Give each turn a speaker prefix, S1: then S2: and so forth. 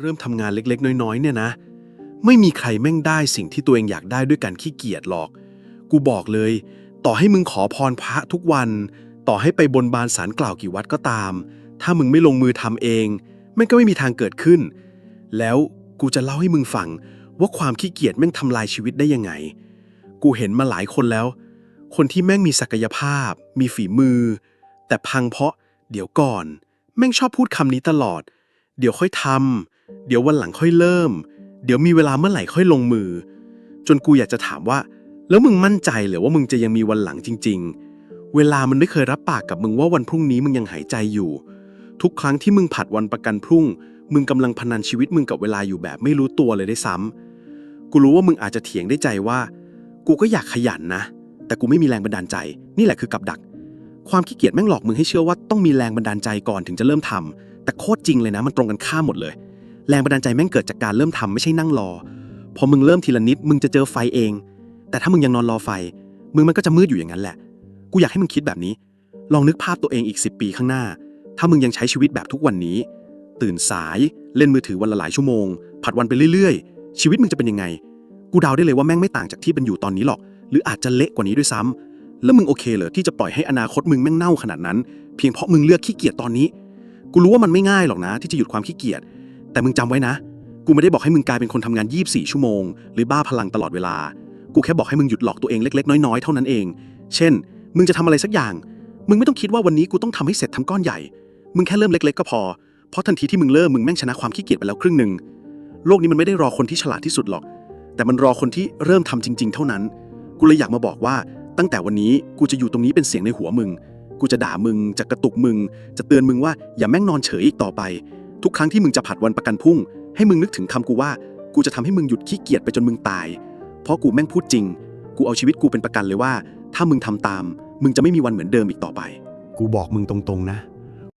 S1: เริ่มทำงานเล็กๆ น้อยๆ เนี่ยนะ ไม่มีใครแม่งได้สิ่งที่ตัวเองอยากได้ด้วยการขี้เกียจหรอก กูบอกเลย ต่อให้มึงขอพรพระทุกวัน ต่อให้ไปบนบานสารกล่าวกี่วัดก็ตาม ถ้ามึงไม่ลงมือทำเองแม่งก็ไม่มีทางเกิดขึ้น แล้วกูจะเล่าให้มึงฟังว่าความขี้เกียจแม่งทำลายชีวิตได้ยังไง กูเห็นมาหลายคนแล้ว คนที่แม่งมีศักยภาพ มีฝีมือ แต่พังเพราะ เดี๋ยวก่อน แม่งชอบพูดคำนี้ตลอด เดี๋ยวค่อยทำ เดี๋ยววันหลังค่อยเริ่ม เดี๋ยวมีเวลาเมื่อไหร่ค่อยลงมือ จนกูอยากจะถามว่า แล้วมึงมั่นใจเหรือว่ามึงจะยังมีวันหลังจริง ๆ เวลามันไม่เคยรับปากกับมึงว่าวันพรุ่งนี้มึงยังหายใจอยู่ ทุกครั้งที่มึงผัดวันประกันพรุ่ง มึงกำลังพนันชีวิตมึงกับเวลาอยู่แบบไม่รู้ตัวเลยได้ซ้ำกูรู้ว่ามึงอาจจะเถียงได้ใจว่า กูก็อยากขยันนะ แต่กูไม่มีแรงบันดาลใจ นี่แหละคือกับดักความขี้เกียจแม่งหลอกมึงให้เชื่อว่าต้องมีแรงบันดาลใจก่อนถึงจะเริ่มทำแต่โคตรจริงเลยนะ มันตรงกันข้ามหมดเลย แรงบันดาลใจแม่งเกิดจากการเริ่มทำไม่ใช่นั่งรอ พอมึงเริ่มทีละนิด มึงจะเจอไฟเอง แต่ถ้ามึงยังนอนรอไฟ มึงมันก็จะมืดอยู่อย่างนั้นแหละ กูอยากให้มึงคิดแบบนี้ ลองนึกภาพตัวเองอีก 10 ปีข้างหน้า ถ้ามึงยังใช้ชีวิตแบบทุกวันนี้ ตื่นสาย เล่นมือถือวันละหลายชั่วโมง ผัดวันไปเรื่อยๆ ชีวิตมึงจะเป็นยังไง กูเดาได้เลยว่าแม่งไม่ต่างจากที่เป็นอยู่ตอนนี้หรอก หรืออาจจะเละกว่านี้ด้วยซ้ำแล้วมึงโอเคเหรอที่จะปล่อยให้อนาคตมึงแม่งเน่าขนาดนั้น เพียงเพราะมึงเลือกขี้เกียจตอนนี้ กูรู้ว่ามันไม่ง่ายหรอกนะ ที่จะหยุดความขี้เกียจ แต่มึงจำไว้นะ กูไม่ได้บอกให้มึงกลายเป็นคนทำงาน 24 ชั่วโมง หรือบ้าพลังตลอดเวลา กูแค่บอกให้มึงหยุดหลอกตัวเองเล็ก ๆ น้อยๆ เท่านั้นเอง เช่น มึงจะทำอะไรสักอย่าง มึงไม่ต้องคิดว่าวันนี้กูต้องทำให้เสร็จทั้งก้อนใหญ่ มึงแค่เริ่มเล็ก ๆ ก็พอ เพราะทันทีที่มึงเริ่มมึงแม่งชนะความขี้เกียจไปแล้วครึ่งหนึ่ง โลกนี้มันไม่ได้รอคนที่ฉลาดที่สุดหรอก แต่มันรอคนที่เริ่มทำจริง ๆ เท่านั้น กูเลยอยากมาบอกว่า ตั้งแต่วันนี้กูจะอยู่ตรงนี้เป็นเสียงในหัวมึง กูจะด่ามึง จะกระตุกมึง จะเตือนมึงว่าอย่าแม่งนอนเฉยอีกต่อไป ทุกครั้งที่มึงจะผัดวันประกันพรุ่ง ให้มึงนึกถึงคำกูว่า กูจะทำให้มึงหยุดขี้เกียจไปจนมึงตาย เพราะกูแม่งพูดจริง กูเอาชีวิตกูเป็นประกันเลยว่า ถ้ามึงทำตาม มึงจะไม่มีวันเหมือนเดิมอีกต่อไป
S2: กูบอกมึงตรงๆนะ